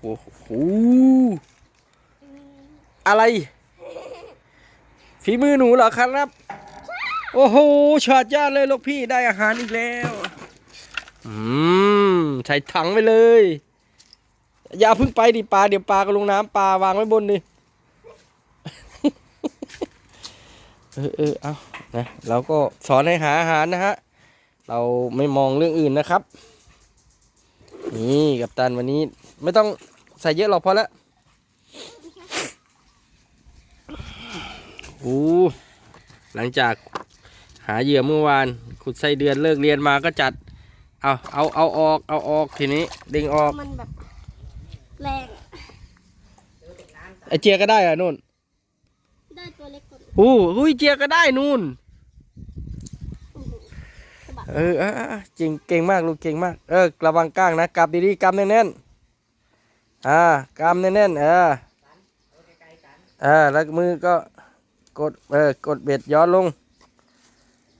โอ้โหอะไร ฝีมือหนูเหรอครับ โอ้โหชอดยอดเลยลูกพี่ได้อาหารอีกแล้ว อืม ใส่ถังไปเลย อย่าพึ่งไปดิปลาเดี๋ยวปลาก็ลงน้ำปลาวางไว้บนนี่เออเออเอานะเราก็สอนให้หาอาหารนะฮะ เราไม่มองเรื่องอื่นนะครับ นี่กับตันวันนี้ไม่ต้อง ใส่เยอะหรอกพอละโอ้หลังจากหาเหยื่อเมื่อวาน ขุดไส้เดือนเลิกเรียนมาก็จัด เอาเอาเอาออกเอาออกทีนี้ดึงออกมันแบบแรงไอเจียก็ได้อะนู่นได้ตัวเล็กกว่าโอ้หุยเจียก็ได้นู่นโอ้โหสะบัดเออเออเออเก่งเก่งมากลูกเก่งมาก เออระวังก้างนะกำดีๆกำแน่นๆ อ่ากำแน่นๆเออเออแล้วมือก็กดเออกดเบ็ดย้อนลง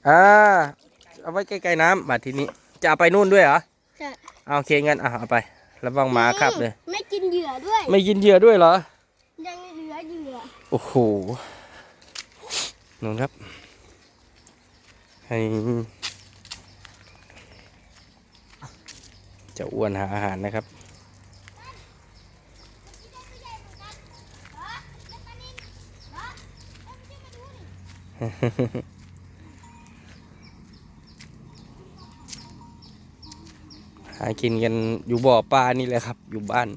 อ่าเอาไว้ใกล้ๆน้ำมาทีนี้ จะเอาไปนู่นด้วยเหรอใช่เอาโอเคงั้นอะเอาไประวังหมาครับเลย ไม่กินเหยื่อด้วย ไม่กินเหยื่อด้วยเหรอ ยังเหลือเหยื่อ โอ้โหนู่นครับให้เจะอ้วนหาอาหารนะครับ หากินกันอยู่บ่อปลานี่แหละครับ อยู่บ้าน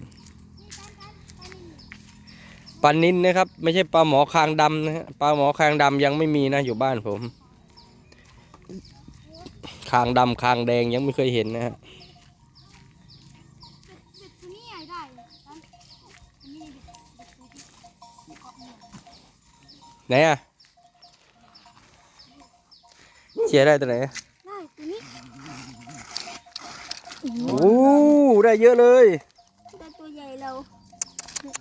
ปลานินนะครับ ไม่ใช่ปลาหมอคางดำนะฮะปลาหมอคางดำยังไม่มีนะอยู่บ้านผม คางดำคางแดงยังไม่เคยเห็นนะฮะเด็กตัวนี้ใหนะอันนี้เด็กเด็กตัวที่เกาะเหยื่อไหนอะ เชียร์ได้ตัวไหนได้ตัวนี้โอ้ได้เยอะเลยได้ตัวใหญ่เรา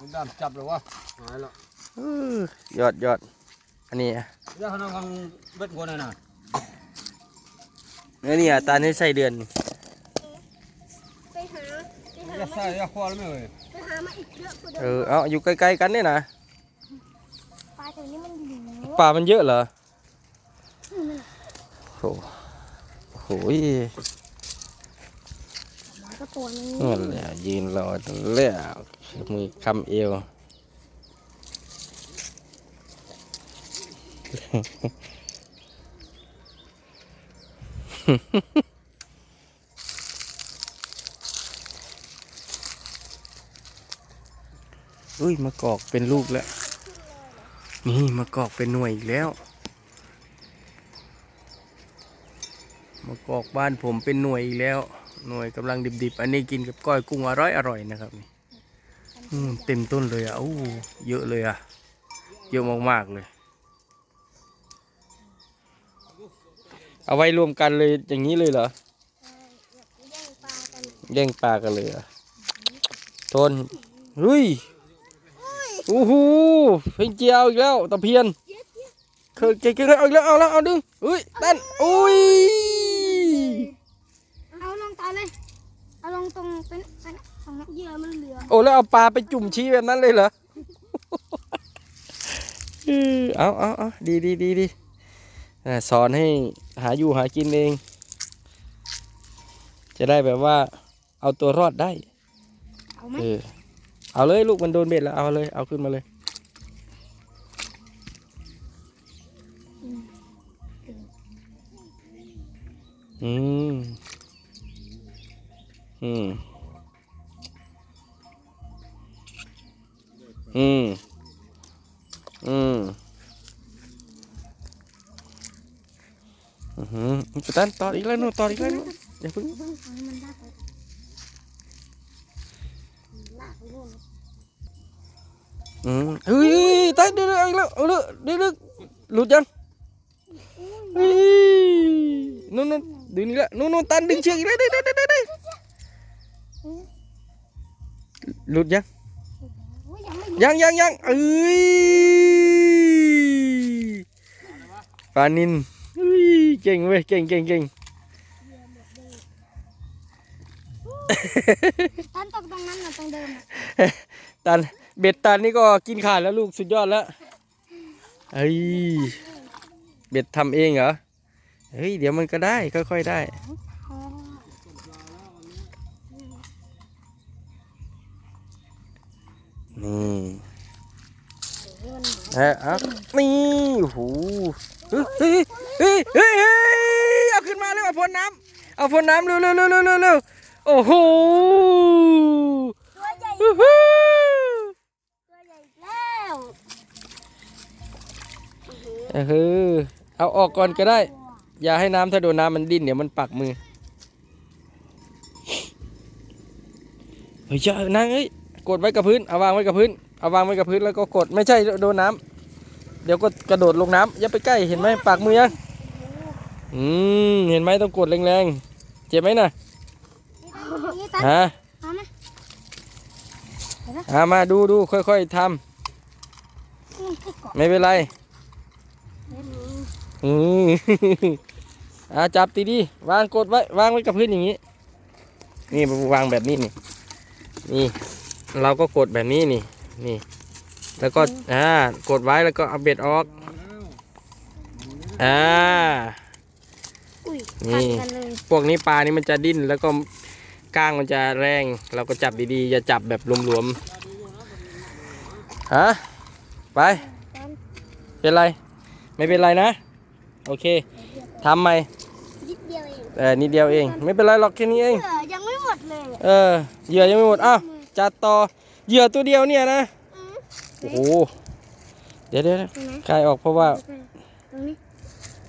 มันดำจับเลยวะหายแล้วอื้อยอดยอดอันนี้อะเดี๋ยวเขานำฟังเบ็ดคนน่ะนะอันนี้อะตาให้ใส่เดือนนี่ไปหาไปหาจะมาใส่จะคว้าแล้วไม่เอ่ยไปหามาอีกเยอะกว่าเดิเอมอเอาอยู่ใกล้ๆกันเนี่ยนะปลาตัวนี้มันเหลือปลามันเยอะเหรอโอ้โหโอ้โหก็ตัวนี้นั่นแหละยืนรอจนแล้วมือคำเอวอุ้ยมะกอกเป็นลูกแล้ว นี่มะกอกเป็นหน่วยอีกแล้วะกอกบ้านผมเป็นหน่วยอีกแล้ว หน่วยกำลังดิบๆ อันนี้กินกับก้อยกุ้งอร่อยอร่อยนะครับนี่เต็มต้นเลยอะโอ้เยอะเลยอะ เยอะมากๆเลย เอาไว้รวมกันเลยอย่างนี้เลยเหรอแย่งปลากันเลยอะทนเฮ้ยโอ้โหเพียงเจียวอีกแล้วตะเพียนเคยเก่งๆเอาอีกแล้วเอาแล้วเอาดึงเฮ้ยดันอุ้ย เอาลงตาเลย เอาลงต รงเป็นเป็นตรงนั้นเหยื่อมันเหลือโอ้แล้วเอาปลาไปจุ่มชี้แบบนั้นเลยเหรอเออเอาเอาเอาดีดีดีดีอ่าสอนให้หาอยู่หากินเอง จะได้แบบว่า เอาตัวรอดได้ เอาไหมเออ เอาเลยลูกมันโดนเบ็ดแล้วเอาเลย เอาขึ้นมาเลย อืม อืม อืม อืม อือหือกัปตันตอดอีกแล้วนู่นตอดอีกแล้วนู่นอย่าเพิ่งเพิ่งเอาให้มันลากไปลากไปนู่นอืมเฮ้ยตายเดี๋ยวๆเอาอีกแล้วเอาเลยเดี๋ยวๆหลุดยังเฮ้ยนู่นนู่นดึงนี่ละนู่นนู่นตันดึงเชือกอีกแล้วเดี๋ยวๆเดี๋ยวๆเดี๋ยวๆ หลุดยังโอ้ยยังไม่หยุดยังยังยังเอ้ยปลานินเฮ้ยเก่งเว้ยเก่งเก่งเก่งตันตกตรงนั้นน่ะตรงเดิมน่ะตันเบ็ดตันนี่ก็กินขาดแล้วลูกสุดยอดแล้วเฮ้ยเบ็ดทำเองเหรอเฮ้ยเดี๋ยวมันก็ได้ค่อยๆได้ นี่เอ้เอานี่โอ้โหเฮ้ยเฮ้ยเฮ้ยเฮ้ยเอาขึ้นมาเร็วเอาพ่นน้ำเอาพ่นน้ำเร็วเร็วเร็วเร็วเร็วเร็วโอ้โหตัวใหญ่ตัวใหญ่แล้วเออเอาออกก่อนก็ได้ อย่าให้น้ำถ้าโดนน้ำมันดิ้นเดี๋ยวมันปักมือเฮ้ยอย่านั่งเอ้ย กดไว้กับพื้นเอาวางไว้กับพื้นเอาวางไว้กับพื้นแล้วก็กดไม่ใช่โดนน้ำเดี๋ยวก็กระโดดลงน้ำอย่าไปใกล้เห็นไหมปักมือยังอืมเห็นไหมต้องกดแรงๆเจ็บไหมน่ะนี่ตันฮะเอาไหมอ่ามาดูดูค่อยๆทอืมให้เกาะำไม่เป็นไรอืมอืมอ่าจับตีดีวางกดไว้วางไว้กับพื้นอย่างนี้ นี่วางแบบนี้นี่นี่ เราก็กดแบบนี้นี่นี่ แล้วก็อ่ากดไว้แล้วก็เอาเบ็ดออกอ่าอุ้ยนี่พันกันเลยพวกนี้ปลานี่มันจะดิ้นแล้วก็ก้างมันจะแรง เราก็จับดีๆอย่าจับแบบหลวมๆฮะไปตันเป็นไรไม่เป็นไรนะ โอเคทำไหมนิดเดียวเองเออนิดเดียวเอง ไม่เป็นไรหรอกแค่นี้เองเหลือยังไม่หมดเลยอะเออเหยื่อยังไม่หมดอ้าว จัดต่อเหยื่อตัวเดียวเนี่ยนะอืมโอ้โห เดี๋ยวเดี๋ยวตรงไหนคลายออกเพราะว่าตรงนี้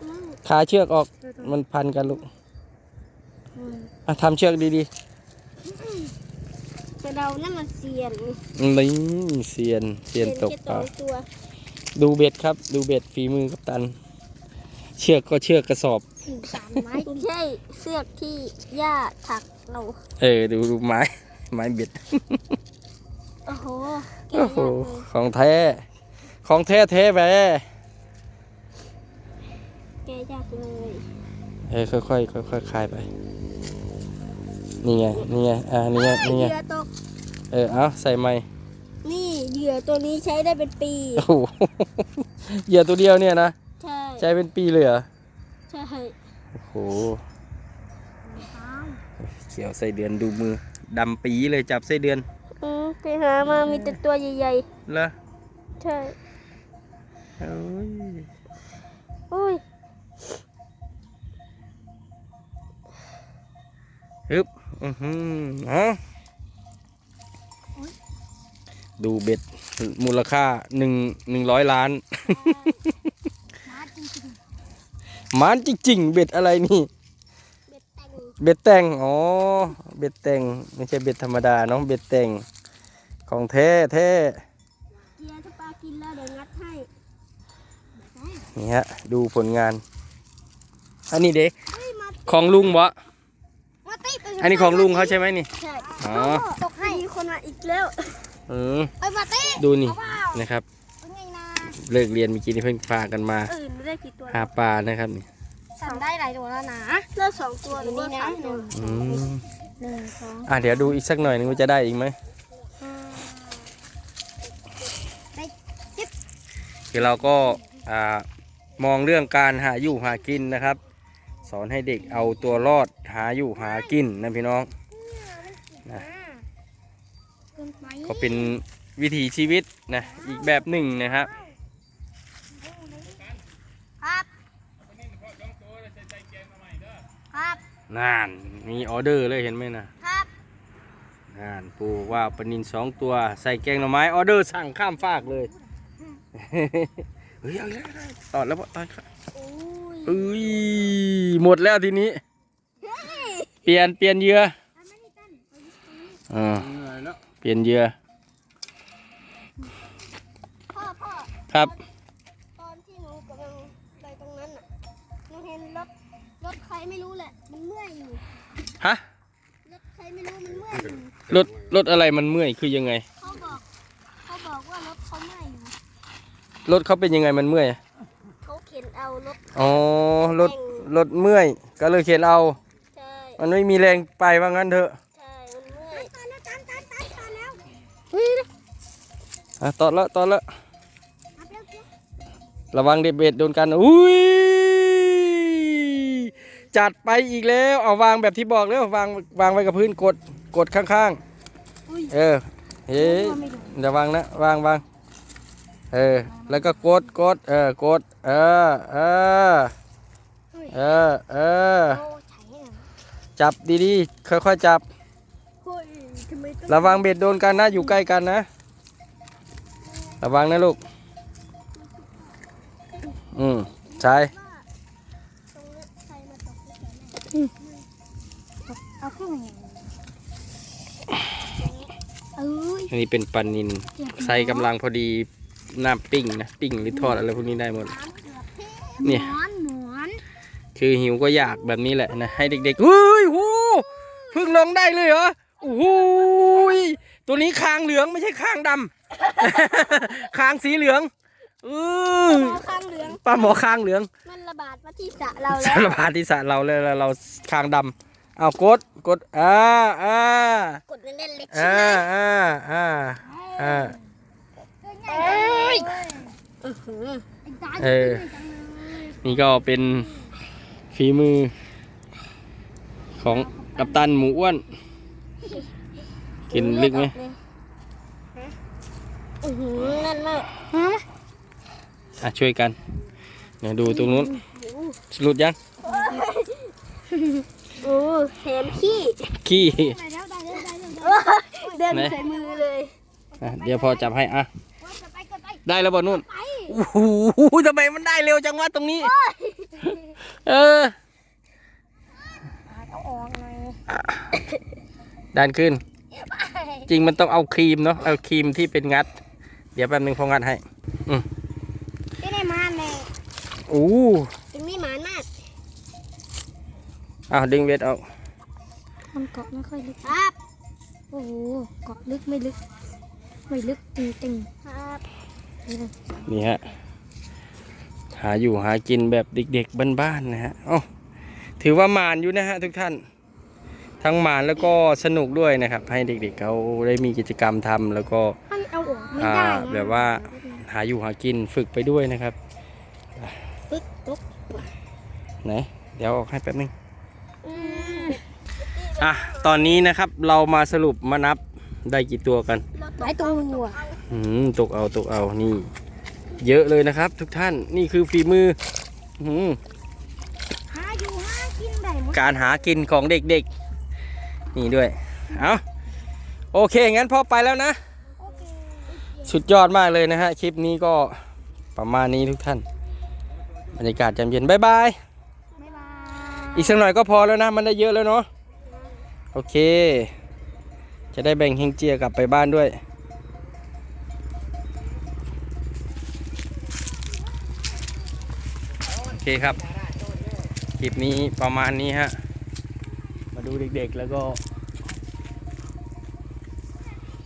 อืมขาเชือกออกเออตรงมันพันกันลูกอืมอะทำเชือกดีแต่เรานั่นมันเซียนๆนี่เซียนเซียนตกแค่ปสอลางตัวดูเบ็ดครับ ดูเบ็ดฝีมือกับตัน เชือกก็เชือกกระสอบถึงสามไม้ไม่ใช่เสือกที่ย่าถักเรา เออ ดูดูไม้ ไม้เบ็ดโอ้โหแกะโอ้โหยากเลยของแท้ ของแท้แท้แหวแกะยากเลยเออค่อยค่อยค่อยค่อยๆคลายไป นี่ไง นี่ไง อ่า นี่ไง นี่เหไงยื่อตก เออ เอาใส่ไม้นี่เหยื่อตัวนี้ใช้ได้เป็นปี โอ้โห เหยื่อตัวเดียวเนี่ยนะ ใช่ ใช้เป็นปีเลยเหรอใช่ โอ้โห เขียวไส้เดือนดูมือดำปีเลยจับไส้เดือนอืมไปหามามีแต่ตัวใหญ่เหรอๆใช่โอ้ยอุ้ยฮึบอือหือเอาดูเบ็ดมูลค่าหนึ่งหนึ่งร้อยล้าน มาจริงหมันจริงๆ เบ็ดอะไรนี่ๆ เบ็ดแต่งเบ็ดแตงอ๋อ เบ็ดแตงไม่ใช่เบ็ดธรรมดาเน้องเบ็ดแตงของแท้แท้เกียร์ถ้าปลากินแล้วเดี๋ยวงัดให้นี่ฮะ ดูผลงาน อันนี้เด็เฮ้ยมาของลุงวะมาติดอันนี้ของลุงเขาใช่ไหมนี่ ใช่ อ๋อ ตกให้มีคนมาอีกแล้วอืมเอ้ยมาติดูนี่เอาเปล่านะครับเป็นไงนะเลิกเรียนเมื่อกี้นี่เพิ่งพากันมาเออได้กี่ตัวหาปลานะครับนี่ สั่งได้หลายตัวแล้วนะเลือกสองตัวหรือว่าสามตัวอืมหนึ่งสองอะเดี๋ยวดูอีกสักหน่อยนึงว่าจะได้อีกไหมห้าคือเราก็อ่ามองเรื่องการหาอยู่หากินนะครับ สอนให้เด็กเอาตัวรอดหาอยู่หากินนะพี่น้องนะเกินไปก็เป็นวิถีชีวิตนะอีกแบบหนึ่งนะครับครับครับ น่านมีออเดอร์เลยเห็นไหมนะครับน่านปูว่าปลานินสองตัวใส่แกงหน่อไม้ออเดอร์สั่งข้ามฟากเลยเฮ้ยเอาอีกแล้วตอดแล้วปะตอดครับโอ้ยเอ้ยหมดแล้วทีนี้ เปลี่ยนเปลี่ยนเหยื่ออ่าเหนื่อยแล้วเปลี่ยนเหยื่อพ่อพ่อครับ ฮะรถรอถอะไรมันเมื่อยคือยังไง เขาบอกเขาบอกว่ารถเขาเมื่อยรถเขาเป็นยังไงมันเมื่อย เขาเข็นเอารถอ๋อ รถรถเมื่อย ก็เลยเข็นเอา ใช่มันไม่มีแรงไปว่างั้นเถอะใช่มันเมื่อยตอนแล้วตอนอนแล้วระวังเด็บเบ็ดโดนกันอุ้ย จัดไปอีกแล้ว เอาวางแบบที่บอกแล้ววางวางไว้กับพื้นกดกดข้างอุ้ยๆเออ เฮ้ยไม่โดนอย่าวางนะวางวางเออ แล้วก็กดกดเออกด เออเออเออเออโอ้ใช่เหรอจับดีๆ ค่อยๆจับเฮ้ยทำไมต้องระวังเบ็ดโดนกันนะอยู่ใกล้กันนะ ระวังนะลูก อืมใช่ เนี่ยเอาขึ้นมาอย่างนี้เอ้ยอันนี้เป็นปลานินไซส์กำลังพอดีน้ำปิ้งนะปิ้งหรือทอดอะไรพวกนี้ได้หมด เนี่ยหนอนหนอนคือหิวก็อยากแบบนี้แหละนะให้เด็กๆเฮ้ยหูเพึ่งลงได้เลยเหรอโอ้โหยตัวนี้คางเหลืองไม่ใช่คางดำ คางสีเหลือง เออเอาข้างเหลือง ปลาหมอคางเหลืองมันระบาดมาที่สระเราสาแล้วรพาที่สระเราเลยแล้วเราคางดำเอากดกดอ่าอ่ากดเล่นๆเล็กใช่อ่าไหมอ่าอ่าอ่า เอ้ยเออเออนี่ก็เป็นฝีมือ ของกัปตันหมูอ้วน กินลึกไหม อือหือนั่นมาก อะช่วยกันเนี่ยดูตรงนู้นสรุดยังโอ้แถมขี้ขี้เดินไหนใส่มือเลยอะเดี๋ยวพอจับให้อะกดไปกดไปได้แล้วบ่นู่นไปโอ้โหทำไมมันได้เร็วจังวะตรงนี้ เออเอาออกหน่อยดันขึ้น จริงมันต้องเอาครีมเนาะเอาครีมที่เป็นงัด เดี๋ยวแป๊บนึงพองัดให้ไม่ได้มาแน่ อู้ตรงนี้หมานมากอ้าวดึงเวทเอามันเกาะไม่ค่อยลึก ครับ โอ้โห เกาะลึกไม่ลึก ไม่ลึกจริงๆ ครับนี่ฮะ หาอยู่หากินแบบเด็กๆบ้านๆนะฮะเอ้าถือว่าหมานอยู่นะฮะทุกท่าน ทั้งหมานแล้วก็สนุกด้วยนะครับ ให้เด็กๆเขาได้มีกิจกรรมทำแล้วก็มันเอาออกไม่อ่าได้นะแบบว่าหาอยู่หากินฝึกไปด้วยนะครับ ปึ๊กตุ๊กไหน เดี๋ยวออกให้แป๊บนึงอืมอะ ตอนนี้นะครับเรามาสรุปมานับได้กี่ตัวกัน หลายตัวอืม ตกเอาตกเอา นี่ เยอะเลยนะครับ ทุกท่าน นี่คือฝีมืออืมหาอยู่หากินได้หมดการหากินของเด็กๆ นี่ด้วย เอาโอเค งั้นพ่อไปแล้วนะ โอเค สุดยอดมากเลยนะฮะ คลิปนี้ก็ประมาณนี้ทุกท่าน บรรยากาศจำเย็นบายบาย บ๊ายบาย อีกสักหน่อยก็พอแล้วนะ มันได้เยอะแล้วเนาะ โอเค จะได้แบ่งเฮงเจียกลับไปบ้านด้วย โอเคครับ คลิปนี้ประมาณนี้ฮะ มาดูเด็กๆแล้วก็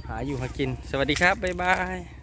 หาอยู่หากิน สวัสดีครับ บ๊ายบาย